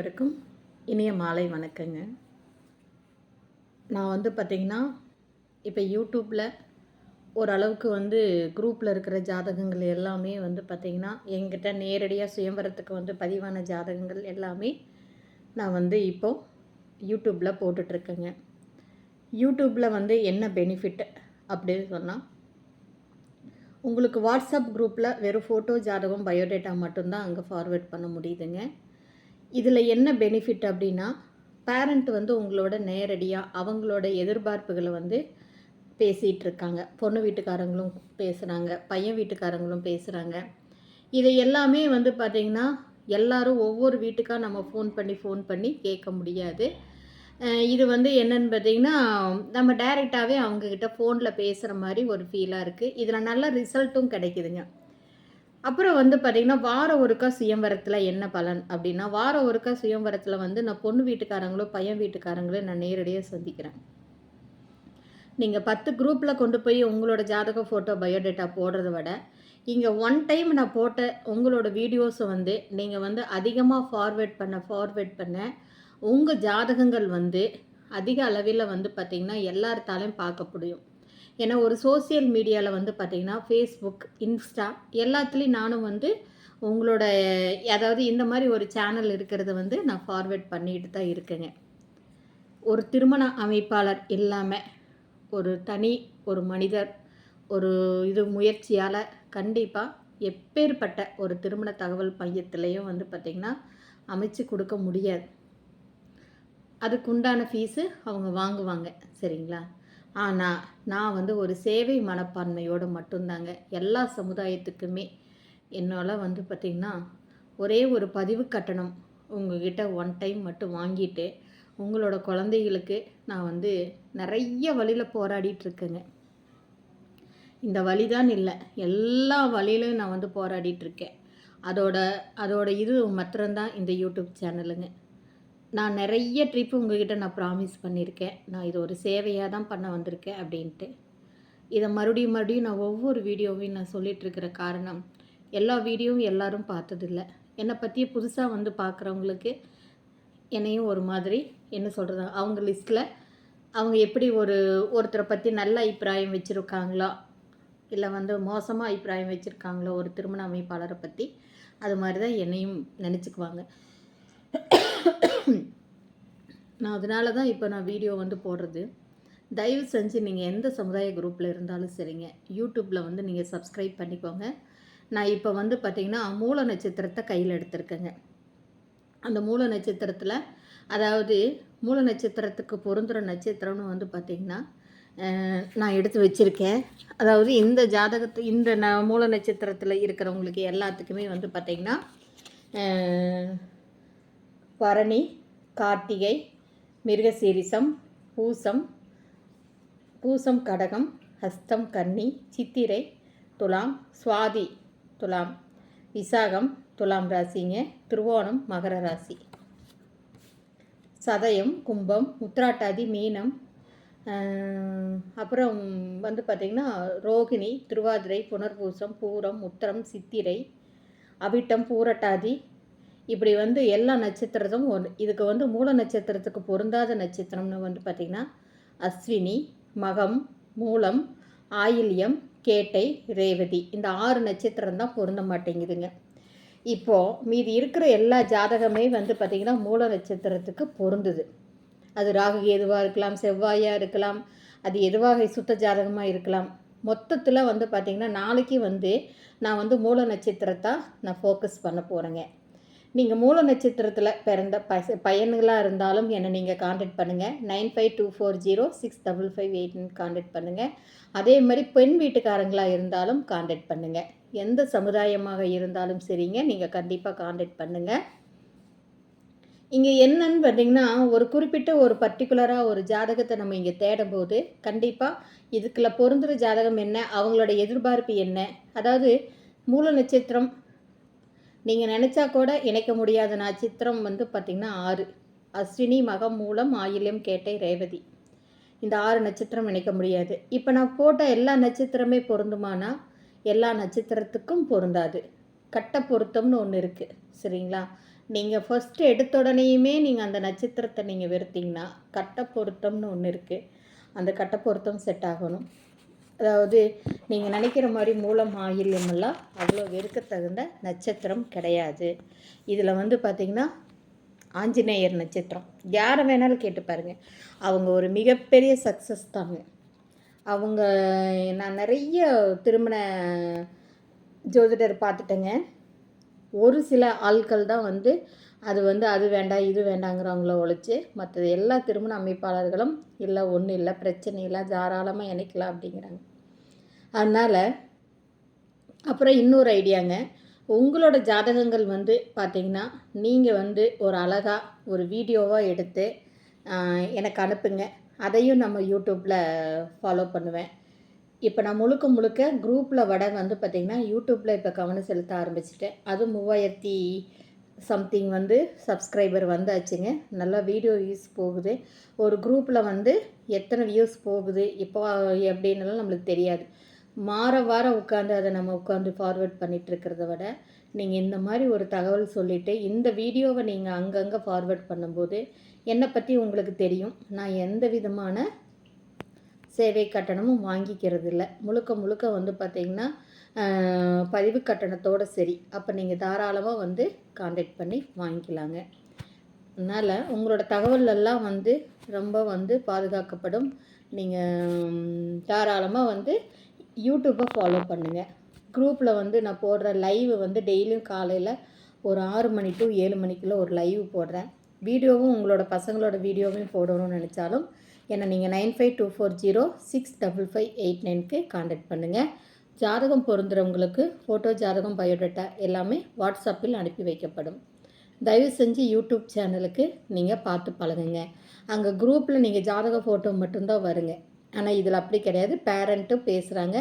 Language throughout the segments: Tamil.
அனைவருக்கும் இனிய மாலை வணக்கங்க. நான் வந்து பார்த்திங்கன்னா இப்போ யூடியூப்பில் ஓரளவுக்கு வந்து குரூப்பில் இருக்கிற ஜாதகங்கள் எல்லாமே வந்து பார்த்திங்கன்னா எங்கிட்ட நேரடியாக சுயம்பரத்துக்கு வந்து பதிவான ஜாதகங்கள் எல்லாமே நான் வந்து இப்போது யூடியூப்பில் போட்டுட்ருக்கேங்க. யூடியூப்பில் வந்து என்ன பெனிஃபிட் அப்படின்னு சொன்னால் உங்களுக்கு வாட்ஸ்அப் குரூப்பில் வெறும் ஃபோட்டோ ஜாதகம் பயோடேட்டா மட்டும்தான் அங்கே ஃபார்வேர்ட் பண்ண முடியுதுங்க. இதில் என்ன பெனிஃபிட் அப்படின்னா பேரண்ட் வந்து உங்களோட நேரடியாக அவங்களோட எதிர்பார்ப்புகளை வந்து பேசிகிட்டு இருக்காங்க. பொண்ணு வீட்டுக்காரங்களும் பேசுகிறாங்க பையன் வீட்டுக்காரங்களும் பேசுகிறாங்க இதை எல்லாமே வந்து பார்த்திங்கன்னா எல்லாரும் ஒவ்வொரு வீட்டுக்காக நம்ம ஃபோன் பண்ணி ஃபோன் பண்ணி கேட்க முடியாது. இது வந்து என்னன்னு பார்த்தீங்கன்னா நம்ம டைரெக்டாகவே அவங்கக்கிட்ட ஃபோனில் பேசுகிற மாதிரி ஒரு ஃபீலாக இருக்குது இதில் நல்ல ரிசல்ட்டும் கிடைக்குதுங்க. அப்புறம் வந்து பார்த்திங்கன்னா வாரம் ஒருக்கா சுயம்பரத்தில் என்ன பலன்? அப்படின்னா வாரம் ஒருக்கா சுயம்பரத்தில் வந்து நான் பொண்ணு வீட்டுக்காரங்களோ பையன் வீட்டுக்காரங்களோ நான் நேரடியாக சந்திக்கிறேன். நீங்கள் பத்து குரூப்பில் கொண்டு போய் உங்களோட ஜாதக ஃபோட்டோ பயோடேட்டா போடுறத விட இங்கே ஒன் டைம் நான் போட்ட உங்களோட வீடியோஸை வந்து நீங்கள் வந்து அதிகமாக ஃபார்வேர்ட் பண்ண ஃபார்வேர்ட் பண்ண உங்கள் ஜாதகங்கள் வந்து அதிக அளவில் வந்து பார்த்திங்கன்னா எல்லார்த்தாலையும் பார்க்க முடியும். ஏன்னா ஒரு சோஷியல் மீடியாவில் வந்து பார்த்திங்கன்னா ஃபேஸ்புக் இன்ஸ்டா எல்லாத்துலேயும் நானும் வந்து உங்களோட அதாவது இந்த மாதிரி ஒரு சேனல் இருக்கிறத வந்து நான் ஃபார்வேர்ட் பண்ணிக்கிட்டு தான் இருக்கேங்க. ஒரு திருமண அமைப்பாளர் இல்லாமல் ஒரு தனி ஒரு மனிதர் ஒரு இது முயற்சியால் கண்டிப்பாக எப்பேற்பட்ட ஒரு திருமண தகவல் மையத்திலையும் வந்து பார்த்திங்கன்னா அமைச்சு கொடுக்க முடியாது. அதுக்குண்டான ஃபீஸு அவங்க வாங்குவாங்க. சரிங்களா? ஆனால் நான் வந்து ஒரு சேவை மனப்பான்மையோடு மட்டும்தாங்க. எல்லா சமுதாயத்துக்குமே என்னால் வந்து பார்த்திங்கன்னா ஒரே ஒரு பதிவு கட்டணம் உங்ககிட்ட ஒன் டைம் மட்டும் வாங்கிட்டு உங்களோட குழந்தைகளுக்கு நான் வந்து நிறைய வழியில் போராடிட்டுருக்கேங்க. இந்த வழி தான் இல்லை. எல்லா வழியிலும் நான் வந்து போராடிட்டுருக்கேன். அதோட அதோட இது மாத்திரம்தான் இந்த யூடியூப் சேனலுங்க. நான் நிறைய ட்ரிப்பு உங்ககிட்ட நான் ப்ராமிஸ் பண்ணியிருக்கேன். நான் இது ஒரு சேவையாக தான் பண்ண வந்திருக்கேன் அப்படின்ட்டு. இதை மறுபடியும் மறுபடியும் நான் ஒவ்வொரு வீடியோவையும் நான் சொல்லிகிட்ருக்கிற காரணம் எல்லா வீடியோவும் எல்லாரும் பார்த்ததில்ல. என்னை பற்றி புதுசாக வந்து பார்க்குறவங்களுக்கு என்னையும் ஒரு மாதிரி என்ன சொல்கிறது அவங்க லிஸ்ட்டில் அவங்க எப்படி ஒரு ஒருத்தரை பற்றி நல்ல அபிப்பிராயம் வச்சுருக்காங்களா இல்லை வந்து மோசமாக அபிப்பிராயம் வச்சுருக்காங்களோ ஒரு திருமண அமைப்பாளரை பற்றி அது மாதிரி தான் என்னையும் நினச்சிக்குவாங்க. நான் அதனால தான் இப்போ நான் வீடியோ வந்து போடுறது. தயவு செஞ்சு நீங்கள் எந்த சமுதாய குரூப்பில் இருந்தாலும் சரிங்க. யூடியூப்பில் வந்து நீங்கள் சப்ஸ்கிரைப் பண்ணிக்கோங்க. நான் இப்போ வந்து பார்த்திங்கன்னா மூல நட்சத்திரத்தை கையில் எடுத்திருக்கேங்க. அந்த மூல நட்சத்திரத்தில் அதாவது மூல நட்சத்திரத்துக்கு பொருந்துகிற நட்சத்திரம்னு வந்து பார்த்திங்கன்னா நான் எடுத்து வச்சுருக்கேன். அதாவது இந்த ஜாதகத்து இந்த ந மூல நட்சத்திரத்தில் இருக்கிறவங்களுக்கு எல்லாத்துக்குமே வந்து பார்த்திங்கன்னா பரணி கார்த்திகை மிருகசீரிசம் பூசம் பூசம் கடகம் ஹஸ்தம் கன்னி சித்திரை துலாம் சுவாதி துலாம் விசாகம் துலாம் ராசிங்க திருவோணம் மகர ராசி. சதயம் கும்பம் உத்ராட்டாதி மீனம் அப்புறம் வந்து பார்த்திங்கன்னா ரோகிணி திருவாதிரை புனர்பூசம் பூரம் உத்திரம் சித்திரை அவிட்டம் பூரட்டாதி இப்படி வந்து எல்லா நட்சத்திரத்தும் ஒரு இதுக்கு வந்து மூல நட்சத்திரத்துக்கு பொருந்தாத நட்சத்திரம்னு வந்து பார்த்திங்கன்னா அஸ்வினி மகம் மூலம் ஆயில்யம் கேட்டை ரேவதி. இந்த ஆறு நட்சத்திரம் தான் பொருந்த மாட்டேங்குதுங்க. இப்போது மீதி இருக்கிற எல்லா ஜாதகமே வந்து பார்த்திங்கன்னா மூல நட்சத்திரத்துக்கு பொருந்துது. அது ராகு எதுவாக இருக்கலாம் செவ்வாயாக இருக்கலாம் அது எதுவாக சுத்த ஜாதகமாக இருக்கலாம். மொத்தத்தில் வந்து பார்த்திங்கன்னா நாளைக்கு வந்து நான் வந்து மூல நட்சத்திரத்தை நான் ஃபோக்கஸ் பண்ண போகிறேங்க நீங்கள் மூல நட்சத்திரத்தில் பிறந்த பச பையன்களாக இருந்தாலும் என்னை நீங்கள் காண்டாக்ட் பண்ணுங்கள் nine five two four zero six double five எயிட்னு contact பண்ணுங்கள் அதே மாதிரி பெண் வீட்டுக்காரங்களாக இருந்தாலும் காண்டாக்ட் பண்ணுங்கள் எந்த சமுதாயமாக இருந்தாலும் சரிங்க. நீங்கள் கண்டிப்பாக காண்டாக்ட் பண்ணுங்கள் இங்கே என்னன்னு பார்த்தீங்கன்னா ஒரு குறிப்பிட்ட ஒரு பர்டிகுலராக ஒரு ஜாதகத்தை நம்ம இங்கே தேடும்போது கண்டிப்பாக இதுக்குள்ள பொருந்துகிற ஜாதகம் என்ன? அவங்களோட எதிர்பார்ப்பு என்ன? அதாவது மூல நட்சத்திரம் நீங்கள் நினச்சா கூட இணைக்க முடியாத நட்சத்திரம் வந்து பார்த்திங்கன்னா ஆறு. அஸ்வினி மகம் மூலம் ஆயில்யம் கேட்டை ரேவதி. இந்த ஆறு நட்சத்திரம் இணைக்க முடியாது. இப்போ நான் போட்ட எல்லா நட்சத்திரமே பொருந்துமானா? எல்லா நட்சத்திரத்துக்கும் பொருந்தாது. கட்ட பொருத்தம்னு ஒன்று இருக்குது சரிங்களா? நீங்கள் ஃபஸ்ட்டு எடுத்த உடனேயுமே நீங்கள் அந்த நட்சத்திரத்தை நீங்கள் வெறுத்தீங்கன்னா கட்ட பொருத்தம்னு ஒன்று இருக்குது அந்த கட்ட பொருத்தம் செட் ஆகணும். அதாவது நீங்கள் நினைக்கிற மாதிரி மூலம் ஆயில்யமெல்லாம் அவ்வளோ வெறுக்க தகுந்த நட்சத்திரம் கிடையாது. இதில் வந்து பார்த்திங்கன்னா ஆஞ்சநேயர் நட்சத்திரம். யாரை வேணாலும் கேட்டு பாருங்கள் அவங்க ஒரு மிகப்பெரிய சக்ஸஸ் தாங்க. அவங்க நான் நிறைய திருமண ஜோதிடர் பார்த்துட்டேங்க. ஒரு சில ஆட்கள் தான் வந்து அது வந்து அது வேண்டாம் இது வேண்டாங்கிறவங்கள ஒழிச்சு மற்றது எல்லா திருமண அமைப்பாளர்களும் இல்லை ஒன்றும் இல்லை பிரச்சனை இல்லை தாராளமாக இணைக்கலாம் அப்படிங்கிறாங்க. அதனால் அப்புறம் இன்னொரு ஐடியாங்க. உங்களோட ஜாதகங்கள் வந்து பார்த்திங்கன்னா நீங்கள் வந்து ஒரு அழகாக ஒரு வீடியோவாக எடுத்து எனக்கு அனுப்புங்க. அதையும் நம்ம யூடியூப்பில் ஃபாலோ பண்ணுவேன். இப்போ நான் முழுக்க முழுக்க குரூப்பில் வட வந்து பார்த்திங்கன்னா யூடியூப்பில் இப்போ கவனம் செலுத்த ஆரம்பிச்சிட்டேன். அது மூவாயிரத்தி சம்திங் வந்து சப்ஸ்கிரைபர் வந்தாச்சுங்க. நல்லா வீடியோ வியூஸ் போகுது. ஒரு குரூப்பில் வந்து எத்தனை வியூஸ் போகுது இப்போ எப்படின்னாலும் நம்மளுக்கு தெரியாது. மாற வாரம் உட்காந்து அதை நம்ம உட்காந்து ஃபார்வேர்ட் பண்ணிகிட்டு இருக்கிறத விட நீங்கள் இந்த மாதிரி ஒரு தகவல் சொல்லிவிட்டு இந்த வீடியோவை நீங்கள் அங்கங்கே ஃபார்வேர்ட் பண்ணும்போது என்னை பற்றி உங்களுக்கு தெரியும். நான் எந்த விதமான சேவை கட்டணமும் வாங்கிக்கிறது இல்லை முழுக்க முழுக்க வந்து பார்த்திங்கன்னா பதிவு கட்டணத்தோடு சரி. அப்போ நீங்கள் தாராளமாக வந்து காண்டாக்ட் பண்ணி வாங்கிக்கலாங்க. அதனால் உங்களோட தகவலெல்லாம் வந்து ரொம்ப வந்து பாதுகாக்கப்படும். நீங்கள் தாராளமாக வந்து யூடியூப்பை ஃபாலோ பண்ணுங்கள் குரூப்பில் வந்து நான் போடுற லைவ் வந்து டெய்லியும் காலையில் ஒரு ஆறு மணி டு ஏழு மணிக்குள்ளே ஒரு லைவ் போடுறேன். வீடியோவும் உங்களோட பசங்களோட வீடியோவையும் போடணும்னு நினச்சாலும் என்னை நீங்கள் nine five two four zero six double five eight நைனுக்கு காண்டாக்ட் பண்ணுங்கள் ஜாதகம் பொருந்துறவங்களுக்கு ஃபோட்டோ ஜாதகம் பயோடேட்டா எல்லாமே வாட்ஸ்அப்பில் அனுப்பி வைக்கப்படும். தயவு செஞ்சு யூடியூப் சேனலுக்கு நீங்கள் பார்த்து பழகுங்க. அங்கே குரூப்பில் நீங்கள் ஜாதக ஃபோட்டோ மட்டும்தான் வருங்க. ஆனால் இதில் அப்படி கிடையாது. பேரண்ட்டும் பேசுகிறாங்க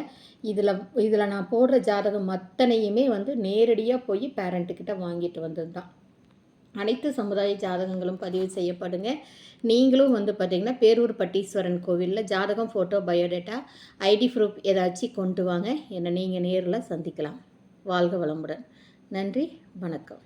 இதில் இதில் நான் போடுற ஜாதகம் அத்தனையுமே வந்து நேரடியாக போய் பேரண்ட்டுக்கிட்ட வாங்கிட்டு வந்தது தான் அனைத்து சமுதாய ஜாதகங்களும் பதிவு செய்யப்படுங்க. நீங்களும் வந்து பார்த்திங்கன்னா பேரூர் பட்டீஸ்வரன் கோவிலில் ஜாதகம் ஃபோட்டோ பயோடேட்டா ஐடி ப்ரூஃப் ஏதாச்சும் கொண்டு வாங்க. என்னை நீங்கள் நேரில் சந்திக்கலாம். வாழ்க வளமுடன். நன்றி வணக்கம்.